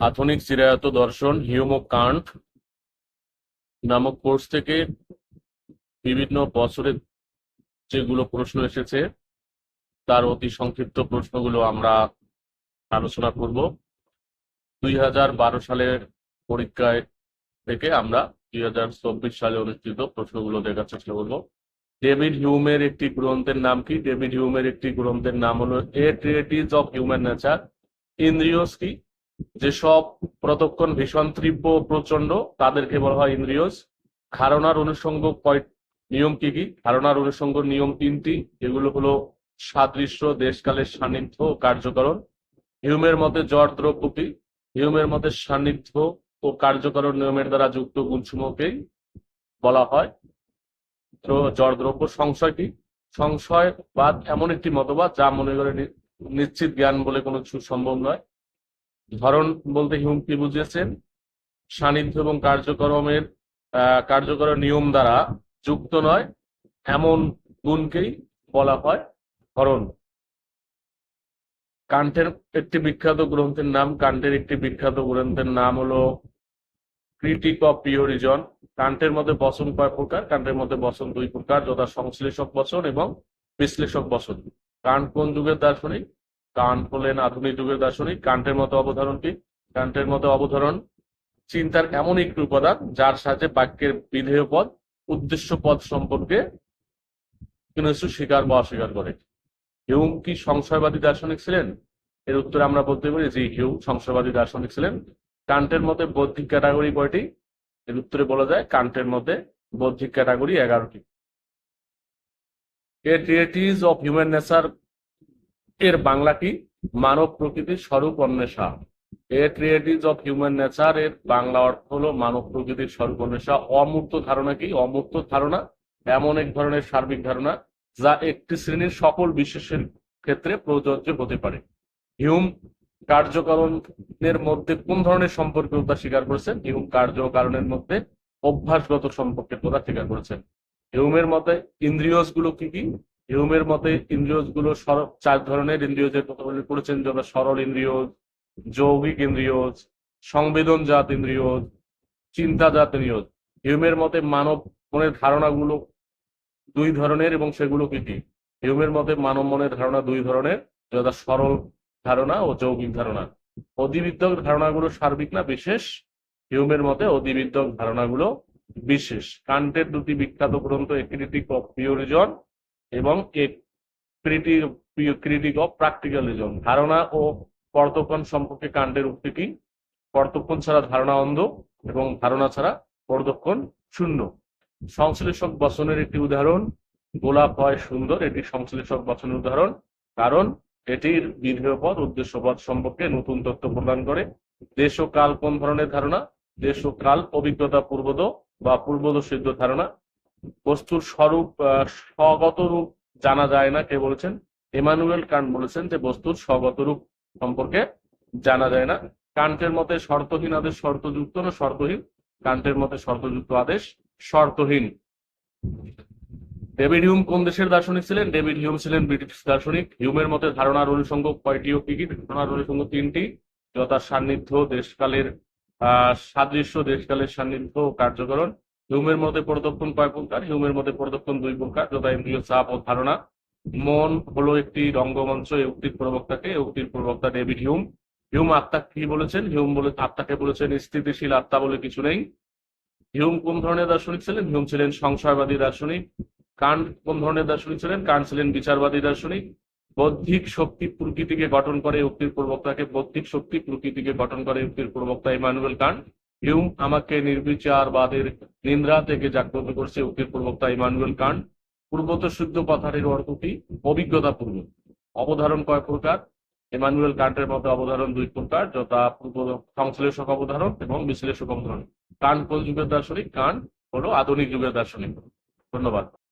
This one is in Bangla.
আধুনিক চিরায়ত দর্শন, হিউম কান্ট নামক কোর্স থেকে বিভিন্ন বছরের যেগুলো প্রশ্ন এসেছে, তার অতি সংক্ষিপ্ত প্রশ্নগুলো আমরা আলোচনা করব। দুই হাজার বারো সালের পরীক্ষায় থেকে আমরা দুই হাজার চব্বিশ সালে অনুষ্ঠিত প্রশ্নগুলো দেখার চেষ্টা করব। ডেভিড হিউমের একটি গ্রন্থের নাম কি? ডেভিড হিউমের একটি গ্রন্থের নাম হলো a treatise of human nature ইন্দ্রিয়স কি যেসব প্রতক্ষণ ভীষণ তীব্র প্রচণ্ড তাদেরকে বলা হয় ইন্দ্রিয়স ধারণার অনুষঙ্গ কয়, নিয়ম কি কি? ধারণার অনুষঙ্গ নিয়ম তিনটি এগুলো হলো সাদৃশ্য, দেশকালের সান্নিধ্য কার্যকরণ। হিউমের মতে জড় দ্রব্য কি হিউমের মতে সান্নিধ্য ও কার্যকরণ নিয়মের দ্বারা যুক্ত গুণসমূহকেই বলা হয়। জড় দ্রব্য, সংশয় কি? সংশয়বাদ এমন একটি মতবাদ যা মনে করে নিশ্চিত জ্ঞান বলে কোনো কিছু সম্ভব নয়। ধরন বলতে হিউম কি বুঝিয়েছেন। সান্নিধ্য এবং কার্যক্রমের কার্যকর নিয়ম দ্বারা যুক্ত নয়, এমন গুণকেই বলা হয় ধরন কান্টের একটি বিখ্যাত গ্রন্থের নাম কান্টের একটি বিখ্যাত গ্রন্থের নাম হলো ক্রিটিক অফ পিওরিজন কান্টের মধ্যে বসন কয় প্রকার? কান্টের মধ্যে বসন দুই প্রকার যথা সংশ্লেষক বসন এবং বিশ্লেষক বসন কান্ট কোন যুগের দার্শনিক? কান্ট হলেন আধুনিক যুগের দার্শনিক। কান্টের মতো অবধারণ কি কান্টের মতো অবধারণ চিন্তার এমন একটি উপাদান যার সাহায্যে বাক্যের বিধেয় পদ, উদ্দেশ্য পদ সম্পর্কে স্বীকার বা অস্বীকার করে। হিউম কি সংশয়বাদী দার্শনিক ছিলেন? এর উত্তরে আমরা বলতে পারি যে হিউম সংশয়বাদী দার্শনিক ছিলেন। কান্টের মতে বৌদ্ধিক ক্যাটাগরি কয়টি? এর উত্তরে বলা যায় কান্টের মতে বৌদ্ধিক ক্যাটাগরি এগারোটি। A treatise of human nature এর বাংলাটি মানব প্রকৃতির স্বরূপ Anwesha. A treatise of human nature এর বাংলা অর্থ হলো মানব প্রকৃতির স্বরূপ অন্বেষা। অমূর্ত ধারণা কি? অমূর্ত ধারণা, এমন এক ধরনের সার্বিক ধারণা যা একটি শ্রেণির সকল বিশেষের ক্ষেত্রে প্রযোজ্য হতে পারে। হিউম কার্যকরণের মধ্যে কোন ধরনের সম্পর্কের কথা স্বীকার করেছেন? হিউম কার্য ও কারণের মধ্যে অভ্যাসগত সম্পর্কের কথা স্বীকার করেছেন। হিউমের মতে ইন্দ্রিয়সগুলো কি কি? হিউমের মতে ইন্দ্রিয়সগুলো সর- চার ধরনের ইন্দ্রিয়জের কথা উল্লেখ করেছেন যথা সরল ইন্দ্রিয় যৌগিক ইন্দ্রিয় সংবেদনজাত ইন্দ্রিয় চিন্তাজাত ইন্দ্রিয় হিউমের মতে মানব মনের ধারণাগুলো দুই ধরনের এবং সেগুলো কি কি? হিউমের মতে মানব মনের ধারণা দুই ধরনের, যথা সরল ধারণা ও যৌগিক ধারণা। অধিবিদ্যক ধারণাগুলো সার্বিক না বিশেষ? হিউমের মতে অধিবিদ্যক ধারণাগুলো বিশেষ। কান্টের দুটি বিখ্যাত গ্রন্থ ক্রিটিক অফ পিওরিজন এবং ক্রিটিক অফ প্র্যাকটিক্যালিজম ধারণা ও পর্তক্ষণ সম্পর্কে কাণ্ডের উক্তি কি? ছাড়া ধারণা অন্ধ এবং ধারণা ছাড়া পর্তক্ষণ শূন্য। সংশ্লেষক বচনের একটি উদাহরণ, গোলাপ হয় সুন্দর, এটি সংশ্লেষক বচনের উদাহরণ, কারণ এটির বিধেয় পদ উদ্দেশ্য পদ সম্পর্কে নতুন তথ্য প্রদান করে। দেশ ও কাল কোন ধরনের ধারণা? দেশ ও কাল অভিজ্ঞতা পূর্বদ বা পূর্বদ সিদ্ধ ধারণা। বস্তুর স্বরূপ স্বগত রূপ জানা যায় না। কে বলেছেন? এমানুয়েল কান্ট বলেছেন যে বস্তুর স্বগত রূপ সম্পর্কে জানা যায় না। কান্টের মতে শর্তহীন আদেশ শর্তযুক্ত না শর্তহীন? কান্টের মতে শর্তযুক্ত আদেশ শর্তহীন। ডেভিড হিউম কোন দেশের দার্শনিক ছিলেন? ডেভিড হিউম ছিলেন ব্রিটিশ দার্শনিক। হিউমের মতে ধারণার অনুষঙ্গ কয়টি ও কি কি? ধারণার অনুষঙ্গ তিনটি। যথা সান্নিধ্য দেশকালের, আহ, সাদৃশ্য দেশকালের সান্নিধ্য কার্যকরণ। হিউমের মধ্যে প্রদক্ষণ কয় প্রকার? হিউমের মধ্যে প্রদক্ষণ দুই প্রকার, যথা ইন্দ্রিয় চাপ ও ধারণা। মন হলো একটি রঙ্গমঞ্চ উক্তির প্রবক্তাকে উক্তির প্রবক্তা ডেভিড হিউম হিউম আত্মা কি বলেছেন? হিউম বলে আত্মাকে বলেছেন স্থিতিশীল আত্মা বলে কিছু নেই। হিউম কোন ধরনের দার্শনিক ছিলেন? হিউম ছিলেন সংশয়বাদী দার্শনিক। কান্ট কোন ধরনের দার্শনিক ছিলেন? কান্ট ছিলেন বিচারবাদী দার্শনিক। বৌদ্ধিক শক্তি প্রকৃতিকে গঠন করে উক্তির প্রবক্তাকে বৌদ্ধিক শক্তি প্রকৃতিকে গঠন করে উক্তির প্রবক্তা ইমানুয়েল কান্ট। হিউম আমাকে নির্বিচারবাদের নিন্দ্রা থেকে জাগ্রত করছে উক্তির প্রবক্তা ইমানুয়েল কান্ট পূর্বত শুদ্ধ পাথারের অর্থটি অভিজ্ঞতা পূর্ব অবধারণ কয় প্রকার? ইমানুয়েল কান্টের মতো অবধারণ দুই প্রকার, যথা পূর্ব সংশ্লেষক অবধারণ এবং বিশ্লেষক অবধারণ। কান্ট কোন যুগের দার্শনিক? কান্ট হলো আধুনিক যুগের দার্শনিক। ধন্যবাদ।